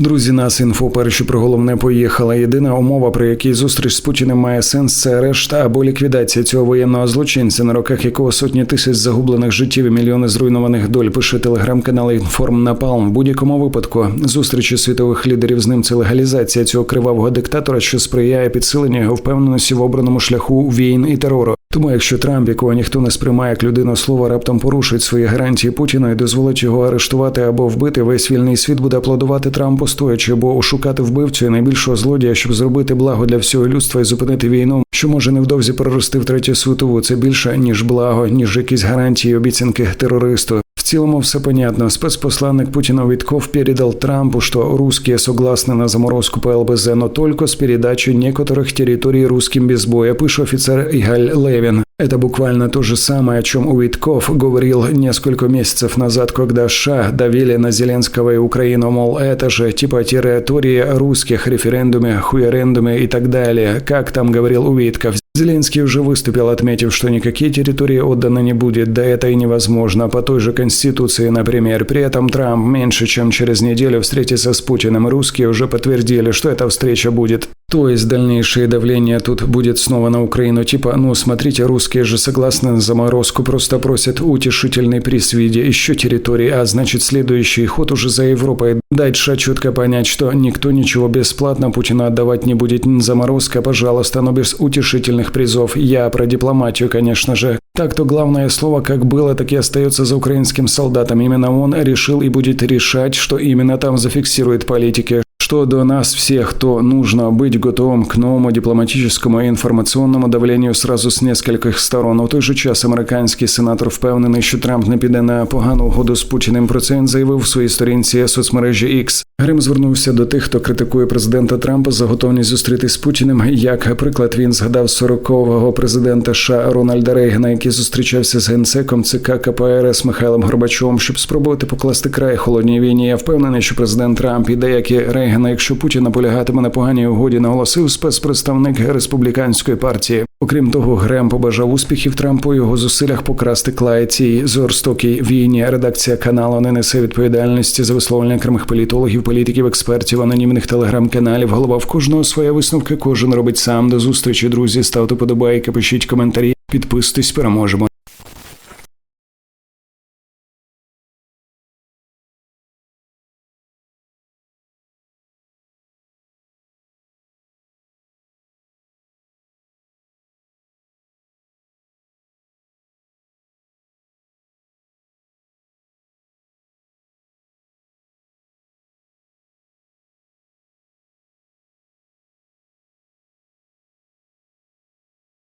Друзі, нас інфо перші про головне поїхала. Єдина умова, при якій зустріч з Путіним має сенс, це решта або ліквідація цього воєнного злочинця, на руках якого сотні тисяч загублених життів і мільйони зруйнованих доль. Пише телеграм-канал Інформ Напалм. В будь-якому випадку зустрічі світових лідерів з ним це легалізація цього кривавого диктатора, що сприяє підсиленню його впевненості в обраному шляху війн і терору. Тому, якщо Трамп, якого ніхто не сприймає як людину слова, раптом порушить свої гарантії Путіну і дозволить його арештувати або вбити, весь вільний світ буде аплодувати Трампу стоячи, бо ошукати вбивцю і найбільшого злодія, щоб зробити благо для всього людства і зупинити війну, що може невдовзі прорости в третю світову. Це більше ніж благо, ніж якісь гарантії, обіцянки терористу. В цілому все понятно. Спецпосланник Путина Витков передал Трампу, что русские согласны на заморозку по ЛБЗ, но только с передачей некоторых территорий русским без боя, пише офицер Игаль Левин. Это буквально то же самое, о чем Уитков говорил несколько месяцев назад, когда США давили на Зеленского и Украину, мол, это же типа территория русских, референдуме, хуерендуме и так далее. Как там говорил Уитков, Зеленский уже выступил, отметив, что никакие территории отданы не будет, да это и невозможно, по той же Конституции, например. При этом Трамп меньше чем через неделю встретится с Путиным, русские уже подтвердили, что эта встреча будет. То есть дальнейшее давление тут будет снова на Украину, типа, ну смотрите, русские же согласны на заморозку, просто просят утешительный приз в виде еще территории, а значит следующий ход уже за Европой. Дать США четко понять, что никто ничего бесплатно Путину отдавать не будет, заморозка, пожалуйста, но без утешительных призов. Я про дипломатию, конечно же. Так то главное слово как было, так и остается за украинским солдатом. Именно он решил и будет решать, что именно там зафиксирует политики. Что до нас всех, то нужно быть готовым к новому дипломатическому и информационному давлению сразу с нескольких сторон. У той же час американський сенатор впевнений, що Трамп не піде на погану угоду з Путіним. Про це він заявив в своїй сторінці соцмережі X. Грим звернувся до тих, хто критикує президента Трампа за готовність зустрітись з Путіним. Як приклад він згадав 40-го президента США Рональда Рейгана, який зустрічався з генсеком ЦК КПРС Михайлом Горбачовим, щоб спробувати покласти край холодній війні. Я впевнений, що президент Трамп і деякі Рейгана, якщо Путін наполягатиме на поганій угоді, наголосив спецпредставник республіканської партії. Окрім того, Грем побажав успіхів Трампу у його зусиллях покрасти клай цій жорстокій війні. Редакція каналу не несе відповідальності за висловлення окремих політологів, політиків, експертів, анонімних телеграм-каналів. Голова в кожного своя висновки. Кожен робить сам. До зустрічі, друзі. Ставте подобайки, пишіть коментарі, підписуйтесь, переможемо.